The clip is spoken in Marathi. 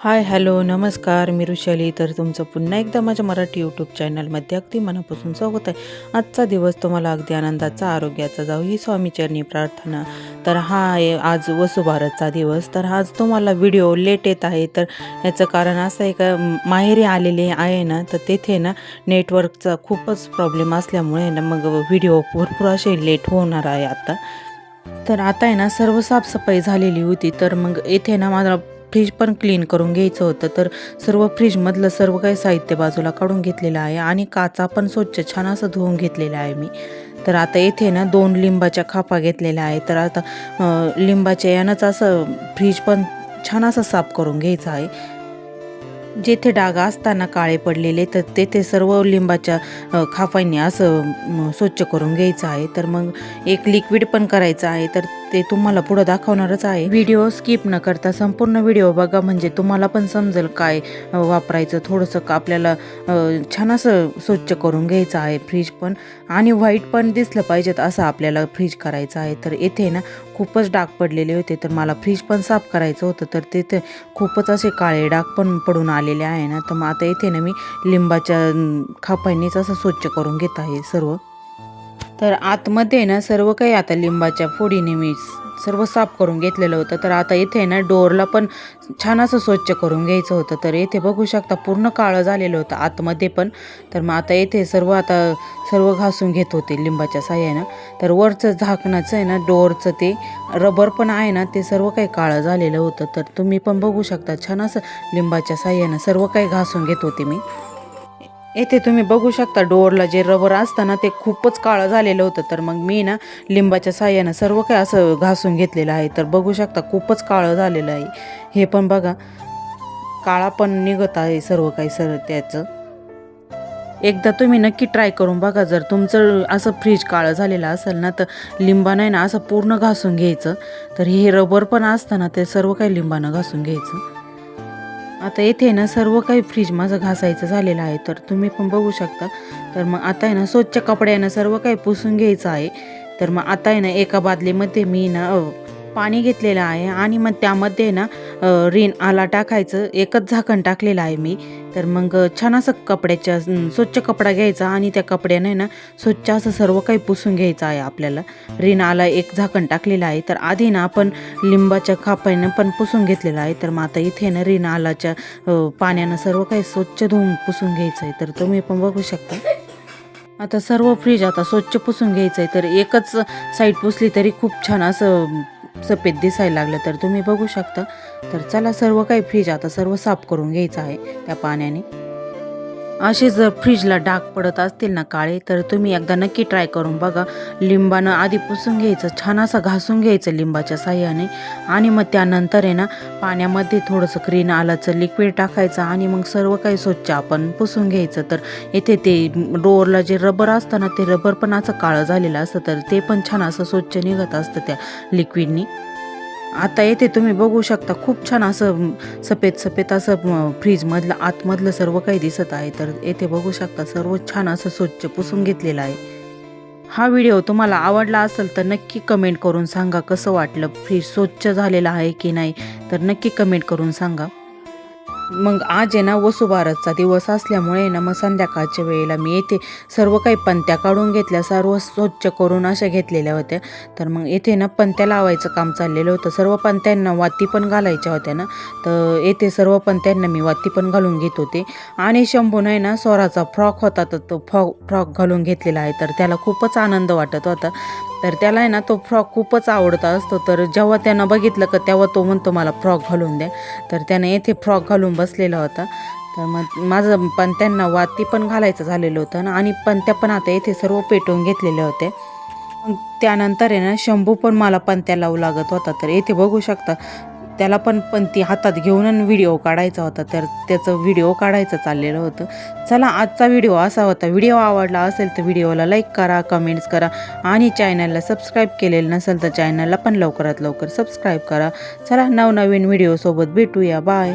हाय हॅलो नमस्कार मी ऋषाली. तर तुमचं पुन्हा एकदा माझ्या मराठी यूट्यूब चॅनलमध्ये अगदी मनापासून स्वागत आहे. आजचा दिवस तुम्हाला अगदी आनंदाचा आरोग्याचा जाऊ ही स्वामीचरणी प्रार्थना. तर हा आहे आज वसुभारतचा दिवस. तर आज तुम्हाला व्हिडिओ लेट येत आहे. तर याचं कारण असं आहे का माहेरी आलेले आहे ना तर तेथे ना नेटवर्कचा खूपच प्रॉब्लेम असल्यामुळे ना मग व्हिडिओ भरपूर असे लेट होणार आहे आता. तर आता आहे ना सर्व साफसफाई झालेली होती. तर मग येथे ना माझा फ्रीज पण क्लीन करून घ्यायचं होतं. तर सर्व फ्रीजमधलं सर्व काही साहित्य बाजूला काढून घेतलेलं आहे आणि काचा पण स्वच्छ छान असं धुवून घेतलेला आहे मी. तर आता येथे ना दोन लिंबाच्या खापा घेतलेल्या आहे तर आता लिंबाच्या यानंच असं फ्रीज पण छान असं साफ करून घ्यायचं आहे. जेथे डाग असताना काळे पडलेले तर तेथे सर्व लिंबाच्या खाफांनी असं स्वच्छ करून घ्यायचं आहे. तर मग एक लिक्विड पण करायचं आहे. तर ते तुम्हाला पुढं दाखवणारच आहे. व्हिडिओ स्किप न करता संपूर्ण व्हिडिओ बघा म्हणजे तुम्हाला पण समजेल काय वापरायचं. थोडंसं का आपल्याला छान असं स्वच्छ करून घ्यायचं आहे फ्रीज पण. आणि व्हाईट पण दिसलं पाहिजेत असं आपल्याला फ्रीज करायचं आहे. तर येथे ना खूपच डाग पडलेले होते. तर मला फ्रीज पण साफ करायचं होतं. तर तिथे खूपच असे काळे डाग पण पडून आलेले आहे ना. तर मग आता इथे ना मी लिंबाच्या अं, खापांनीच असं स्वच्छ करून घेत आहे सर्व. तर आतमध्ये ना सर्व काही आता लिंबाच्या फोडीने मी सर्व साफ करून घेतलेलं होतं. तर आता इथे ना डोअरला पण छान असं स्वच्छ करून घ्यायचं होतं. तर येथे बघू शकता पूर्ण काळं झालेलं होतं आतमध्ये पण. तर मग आता येथे सर्व आता सर्व घासून घेत होते लिंबाच्या साह्यानं. तर वरचं झाकणाचं आहे ना डोअरचं ते रबर पण आहे ना ते सर्व काही काळं झालेलं होतं. तर तुम्ही पण बघू शकता छान असं लिंबाच्या साह्यानं सर्व काही घासून घेत होते मी. येथे तुम्ही बघू शकता डोअरला जे रबर असतं ना ते खूपच काळं झालेलं होतं. तर मग मी ना लिंबाच्या साह्यानं सर्व काही असं घासून घेतलेलं आहे. तर बघू शकता खूपच काळं झालेलं आहे. हे पण बघा काळा पण निघत आहे सर्व काही सर त्याचं. एकदा तुम्ही नक्की ट्राय करून बघा जर तुमचं असं फ्रीज काळं झालेलं असेल ना तर लिंबानं आहे ना असं पूर्ण घासून घ्यायचं. तर हे रबर पण असतं ना ते सर्व काही लिंबानं घासून घ्यायचं. आता येथे ना सर्व काही फ्रीज माझं घासायचं झालेलं आहे. तर तुम्ही पण बघू शकता. तर मग आता आहे ना स्वच्छ कपड्यानं सर्व काही पुसून घ्यायचं आहे. तर मग आता आहे ना एका बादलीमध्ये मी ना पाणी घेतलेलं आहे. आणि मग त्यामध्ये ना रिन आला टाकायचं. एकच झाकण टाकलेलं आहे मी. तर मग छान असं कपड्याच्या स्वच्छ कपडा घ्यायचा आणि त्या कपड्याने ना स्वच्छ असं सर्व काही पुसून घ्यायचं आहे आपल्याला. रिनाला एक झाकण टाकलेलं आहे तर आधी ना आपण लिंबाच्या खापानं पण पुसून घेतलेलं आहे. तर मग आता इथे ना रिनालाच्या पाण्यानं सर्व काही स्वच्छ धुवून पुसून घ्यायचं आहे. तर तुम्ही पण बघू शकता. आता सर्व फ्रीज आता स्वच्छ पुसून घ्यायचं आहे. तर एकच साईड पुसली तरी खूप छान असं सफेद दिसायला लागलं. तर तुम्ही बघू शकता. तर चला सर्व काही फ्रीज आता सर्व साफ करून घ्यायचं आहे त्या पाण्याने. असे जर फ्रीजला डाग पडत असतील ना काळे तर तुम्ही एकदा नक्की ट्राय करून बघा. लिंबानं आधी पुसून घ्यायचं छान असं घासून घ्यायचं लिंबाच्या साह्याने. आणि मग त्यानंतर आहे ना पाण्यामध्ये थोडंसं क्रीन आलाचं लिक्विड टाकायचं आणि मग सर्व काही स्वच्छ आपण पुसून घ्यायचं. तर येथे ते डोअरला जे रबर असतं ना ते रबर पण असं काळं झालेलं असतं तर ते पण छान असं स्वच्छ निघत असतं त्या लिक्विडनी आता येथे तुम्ही बघू शकता खूप छान असं सफेद सफेद असं फ्रीजमधलं आतमधलं सर्व काही दिसत आहे. तर येथे बघू शकता सर्व छान असं स्वच्छ पुसून घेतलेलं आहे. हा व्हिडिओ तुम्हाला आवडला असेल तर नक्की कमेंट करून सांगा कसं वाटलं फ्रीज स्वच्छ झालेलं आहे की नाही. तर नक्की कमेंट करून सांगा. मग आज आहे ना वसुबारसचा दिवस असल्यामुळे ना मग संध्याकाळच्या वेळेला मी येथे सर्व काही पंत्या काढून घेतल्या सर्व स्वच्छ करून अशा घेतलेल्या होत्या. तर मग येथे ना पंत्या लावायचं काम चाललेलं होतं. सर्व पंत्यांना वाती पण घालायच्या होत्या ना. तर येथे सर्व पंत्यांना मी वाती पण घालून घेत होते. आणि शंभून आहे ना स्वराचा फ्रॉक होता तर तो फ्रॉक फ्रॉक घालून घेतलेला आहे. तर त्याला खूपच आनंद वाटत होता. तर त्याला आहे ना तो फ्रॉक खूपच आवडता असतो. तर जेव्हा त्यानं बघितलं का तेव्हा तो म्हणतो मला फ्रॉक घालून द्या. तर त्याने येथे फ्रॉक घालून बसलेला होता. तर मग माझं पण त्यांना वाती पण घालायचं झालेलं होतं ना आणि पंत्या पण आता येथे सर्व पेटवून घेतलेले होते. त्यानंतर आहे ना शंभू पण मला पंत्या लावू लागत होता. तर येथे बघू शकता त्याला पण पंती हातात घेऊन व्हिडिओ काढायचा होता. तर त्याचं व्हिडिओ काढायचं चाललेलं होतं. चला आजचा व्हिडिओ असा होता. व्हिडिओ आवडला असेल तर व्हिडिओला लाईक करा कमेंट्स करा आणि चॅनलला सबस्क्राईब केलेलं नसेल तर चॅनलला पण लवकरात लवकर सबस्क्राईब करा. चला नवनवीन व्हिडिओसोबत भेटूया. बाय